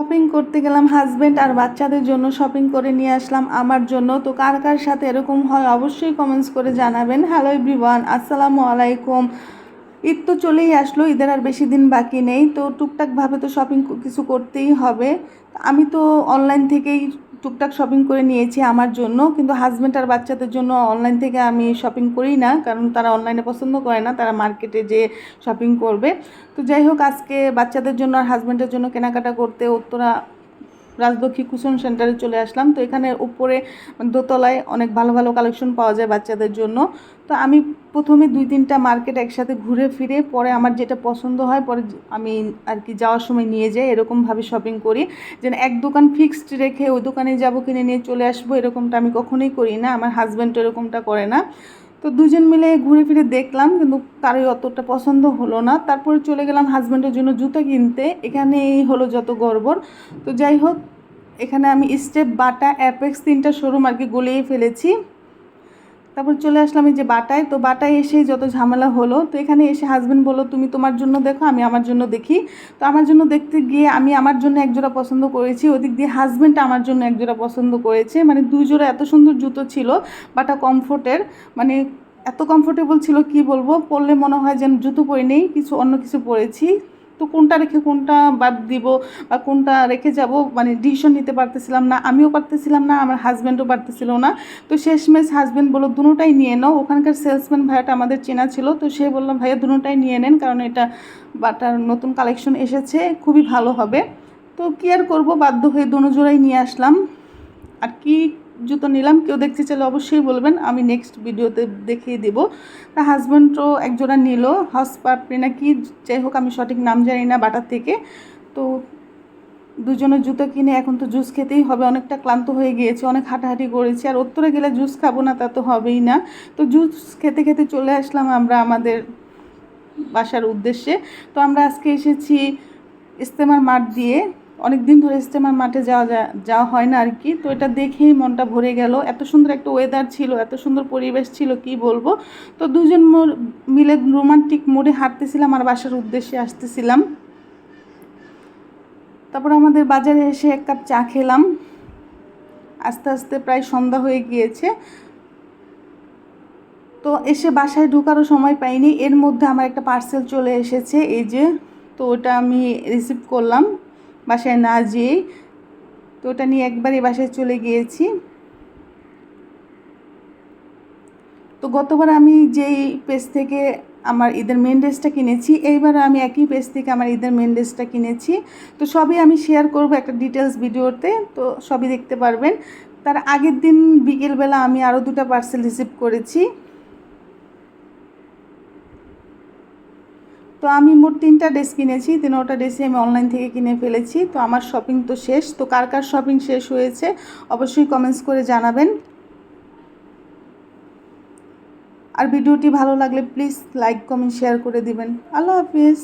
Shopping করতে গেলাম husband আর বাচ্চাদের জন্য শপিং করে নিয়ে আসলাম আমার জন্য। তো কার কার সাথে এরকম হয় অবশ্যই কমেন্টস করে জানাবেন। হ্যালো এভরিওয়ান আসসালামু আলাইকুম। ঈদ তো চলেই আসলো, ঈদের আর বেশি দিন বাকি নেই। তো টুকটাকভাবে তো শপিং কিছু করতেই হবে। আমি তো অনলাইন থেকেই টুকটাক শপিং করে নিয়েছি আমার জন্য, কিন্তু হাজব্যান্ড আর বাচ্চাদের জন্য অনলাইন থেকে আমি শপিং করি না, কারণ তারা অনলাইনে পছন্দ করে না, তারা মার্কেটে যে শপিং করবে। তো যাই হোক, আজকে বাচ্চাদের জন্য আর হাজব্যান্ডের জন্য কেনাকাটা করতে উত্তরা রাজলক্ষ্মী কুশন সেন্টারে চলে আসলাম। তো এখানে উপরে দোতলায় অনেক ভালো ভালো কালেকশন পাওয়া যায় বাচ্চাদের জন্য। তো আমি প্রথমে দুই তিনটা মার্কেট একসাথে ঘুরে ফিরে, পরে আমার যেটা পছন্দ হয়, পরে আমি আর কি যাওয়ার সময় নিয়ে যাই, এরকমভাবে শপিং করি। যেন এক দোকান ফিক্সড রেখে ওই দোকানে যাব, কিনে নিয়ে চলে আসব, এরকমটা আমি কখনোই করি না। আমার হাজব্যান্ড এরকমটা করে না। তো দুজন মিলে ঘুরে ফিরে দেখলাম, কিন্তু কারোই অতটা পছন্দ হলো না। তারপরে চলে গেলাম হাজব্যান্ডের জন্য জুতো কিনতে। এখানেই হলো যত গড়বড়। তো যাই হোক, এখানে আমি স্টেপ বাটা অ্যাপেক্স তিনটা শোরুম আর কি গলিয়ে ফেলেছি। তারপর চলে আসলাম এই যে বাটায়। তো বাটায় এসেই যত ঝামেলা হলো, তো এখানে এসে হাজব্যান্ড বলল, তুমি তোমার জন্য দেখো, আমি আমার জন্য দেখি। তো আমার জন্য দেখতে গিয়ে আমি আমার জন্য একজোড়া পছন্দ করেছি। ওদিক দিয়ে হাজব্যান্ড আমার জন্য একজোড়া পছন্দ করেছে। মানে দুই জোড়া এত সুন্দর জুতো ছিল বাটা কমফোর্টের মানে এত কমফোর্টেবল ছিল, কি বলব? পরলে মনে হয় যেন জুতো পরে নেই, কিছু অন্য কিছু পরেছি। তো কোনটা রেখে কোনটা বাদ দিব বা কোনটা রেখে যাব? মানে ডিসিশন নিতে পারতেছিলাম না, আমিও পারতেছিলাম না, আমার হাজব্যান্ডও পারতেছিল না। তো শেষমেশ হাজব্যান্ড বলল, দুটোটাই নিয়ে নাও। ওখানকার সেলসম্যান ভাইয়াটা আমাদের চেনা ছিল, তো সে বললাম ভাইয়া, দুটোটাই নিয়ে নেন, কারণ এটা বাটার নতুন কালেকশন এসেছে, খুবই ভালো হবে। তো কি আর করব? বাধ্য হয়ে দুটো জোড়াই নিয়ে আসলাম। আর কি জুতো নিলাম, কেউ দেখতে চাইলে অবশ্যই বলবেন, আমি নেক্সট ভিডিওতে দেখিয়ে দেব। তা হাজব্যান্ডও একজোড়া নিল হস পাপড়ি না কি যাই হোক, আমি সঠিক নাম জানি না বাটার থেকে। তো দুজনের জুতো কিনে এখন তো জুস খেতেই হবে, অনেকটা ক্লান্ত হয়ে গিয়েছে, অনেক হাঁটাহাঁটি করেছি। আর উত্তরে গেলে জুস খাব না, তা তো হবেই না। তো জুস খেতে খেতে চলে আসলাম আমরা আমাদের বাসার উদ্দেশ্যে। তো আমরা আজকে এসেছি ইস্তেমার মাঠ দিয়ে। অনেক দিন ধরে ইস্তেমার মাঠে যাওয়া যাওয়া হয় না আর কি তো এটা দেখেই মনটা ভরে গেল। এত সুন্দর একটা ওয়েদার ছিল, এত সুন্দর পরিবেশ ছিল, কি বলব? তো দুজন মিলে রোমান্টিক মোড়ে হাঁটতেছিলাম আর বাসার উদ্দেশ্যে আসতেছিলাম। তারপর আমাদের বাজারে এসে এক কাপ চা খেলাম। আস্তে আস্তে প্রায় সন্ধ্যা হয়ে গিয়েছে। তো এসে বাসায় ঢোকারও সময় পাইনি। এর মধ্যে আমার একটা পার্সেল চলে এসেছে, এই যে। তো ওটা আমি রিসিভ করলাম। বাসায় না যেয়েই তো ওটা নিয়ে একবারই বাসায় চলে গিয়েছি। তো গতবার আমি যেই পেজ থেকে আমার ঈদের মেন ড্রেসটা কিনেছি, এইবার আমি একই পেজ থেকে আমার ঈদের মেন ড্রেসটা কিনেছি। তো সবই আমি শেয়ার করব একটা ডিটেলস ভিডিওতে, তো সবই দেখতে পারবেন। তার আগের দিন বিকেলবেলা আমি আরও দুটো পার্সেল রিসিভ করেছি। তো আমি মোট তিনটা ড্রেস কিনেছি তিনটা ড্রেসই আমি অনলাইন থেকে কিনে ফেলেছি। তো আমার শপিং তো শেষ, তো কার কার শপিং শেষ হয়েছে অবশ্যই কমেন্টস করে জানাবেন। আর ভিডিওটি ভালো লাগলে প্লিজ লাইক কমেন্ট শেয়ার করে দিবেন। আল্লাহ হাফিজ।